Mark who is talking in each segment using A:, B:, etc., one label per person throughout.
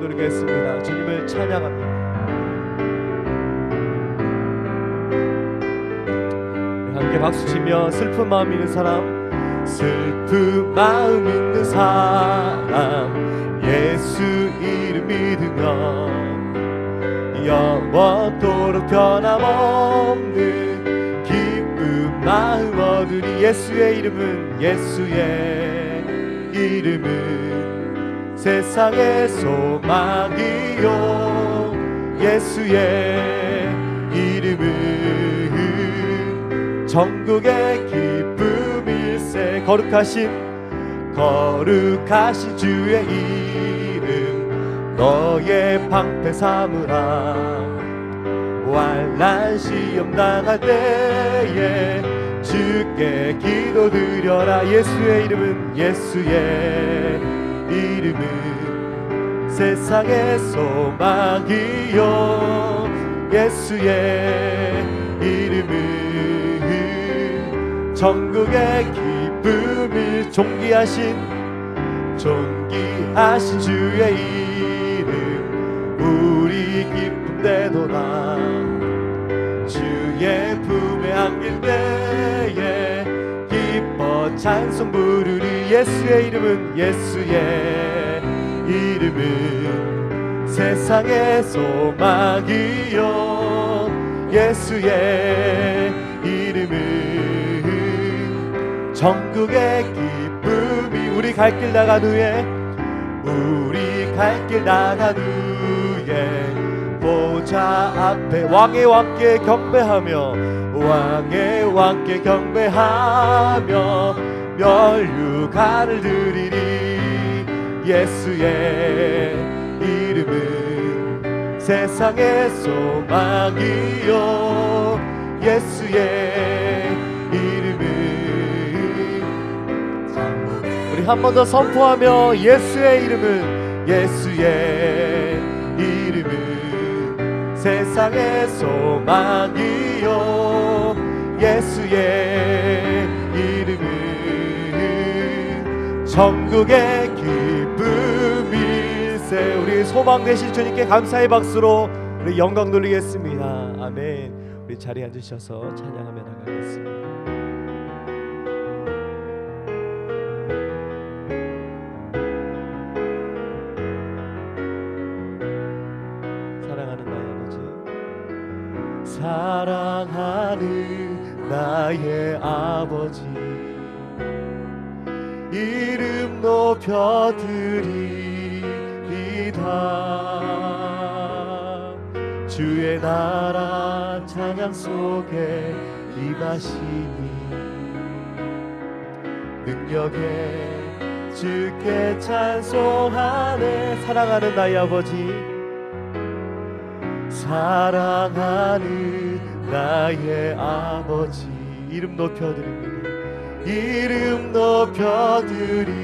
A: 영광 돌리겠습니다. 주님을 찬양합니다. 함께 박수 치며 슬픈 마음 있는 사람 슬픈 마음 있는 사람 예수 이름 믿으면 영원토록 변함없는 기쁜 마음 얻으리 예수의 이름은 예수의 이름은 세상의 소망이요. 예수의 이름은 전국의 기쁨일세. 거룩하신 거룩하신 주의 이름. 너의 방패 삼으라 환난 시험 당할 때에 주께 기도드려라. 예수의 이름은 예수의 이름은 세상의 소망이요. 예수의 이름은 전국의 기쁨을 존귀하신 존귀하신 주의 이름 우리 기쁨 되도다. 주의 품에 안길 때에 찬송 부르리 예수의 이름은 예수의 이름은 세상의 소망이요. 예수의 이름은 전국의 기쁨이 우리 갈 길 나간 후에 우리 갈 길 나간 후에 보좌 앞 에 왕의 왕께 경배하며 왕의 왕께 경배하며 멸류관을 드리리. 예수의 이름은 세상의 소망이요. 예수의 이름은 우리 한 번 더 선포하며 예수의 이름은 예수의 세상의 소망이요. 예수의 이름은 전국의 기쁨일세 우리 소망 되신 주님께 감사의 박수로 우리 영광 돌리겠습니다. 아멘. 우리 자리에 앉으셔서 찬양하며 나가겠습니다 사랑하는 나의 아버지. 이름 높여드리리다. 주의 나라 찬양 속에 임하시니 능력에 주께 찬송하네. 사랑하는 나의 아버지 사랑하는 나의 아버지. 이름 높여드립니다. 이름 높여드립니다.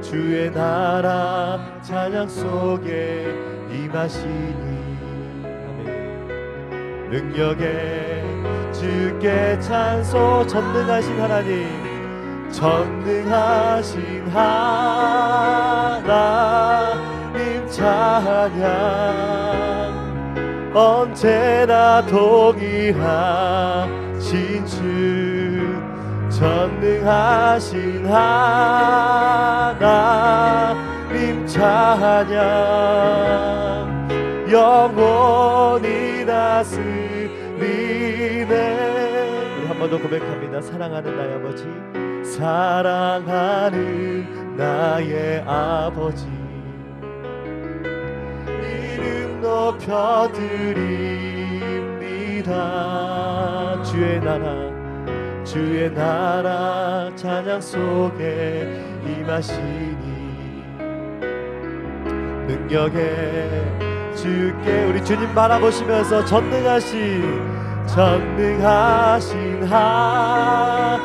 A: 주의 나라 찬양 속에 임하시니. 능력에 주께 찬송 전능하신 하나님 전능하신 하나님 찬양. 언제나 동의하신 주 전능하신 하나님 찬양. 영원히 다스리네 번 더 고백합니다. 사랑하는 나의 아버지 사랑하는 나의 아버지. 이름 높여드립니다. 주의 나라 주의 나라 찬양 속에 임하시니 능력에 주께 우리 주님 바라보시면서 전능하신 전능하신 하나님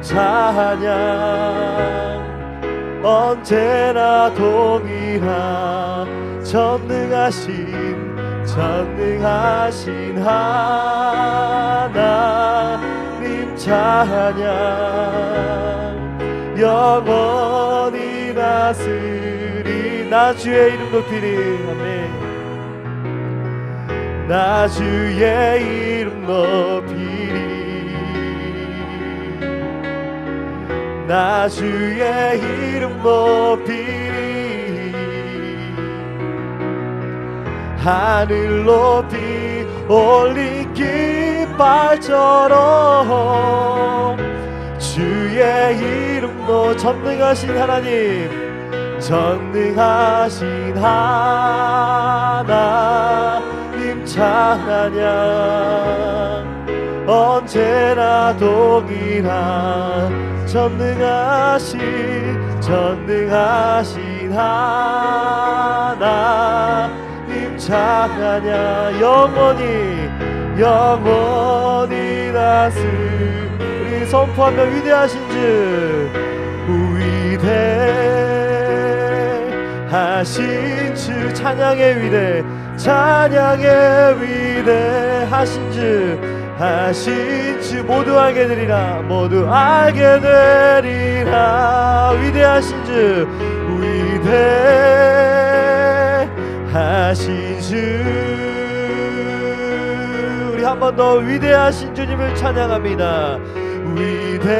A: 찬양. 언제나 동일한 전능하신 전능하신 하나님 찬양. 영원히 다스리 나 주의 이름 높이리. 아멘 나 주의 이름 높이리. 나 주의 이름 높이리. 하늘 높이 올린 깃발처럼 주의 이름도 전능하신 하나님 전능하신 하나님 찬양 언제나 동일한 전능하신 전능하신 하나님 찬양 영원히 영원히 다스리 선포하며 위대하신 주 하신 주 찬양의 위대 찬양의 위대 하신 주 하신 주 모두 알게 되리라 모두 알게 되리라. 위대하신 주 위대하신 주. 우리 한 번 더 위대하신 주님을 찬양합니다. 위대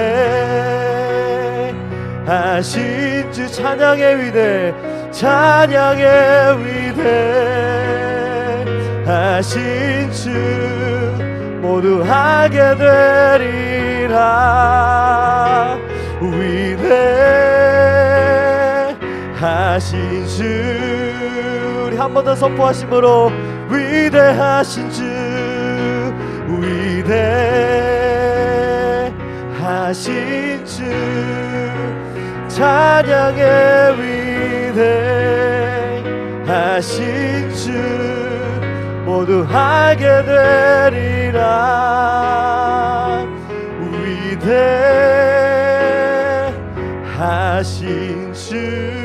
A: 하신 주 찬양의 위대 찬양의 위대하신 주 모두 알게 되리라. 위대하신 주. 우리 한 번 더 선포하심으로 위대하신 주 위대하신 주. 찬양의 모두 알게 되리라. 위대하신 주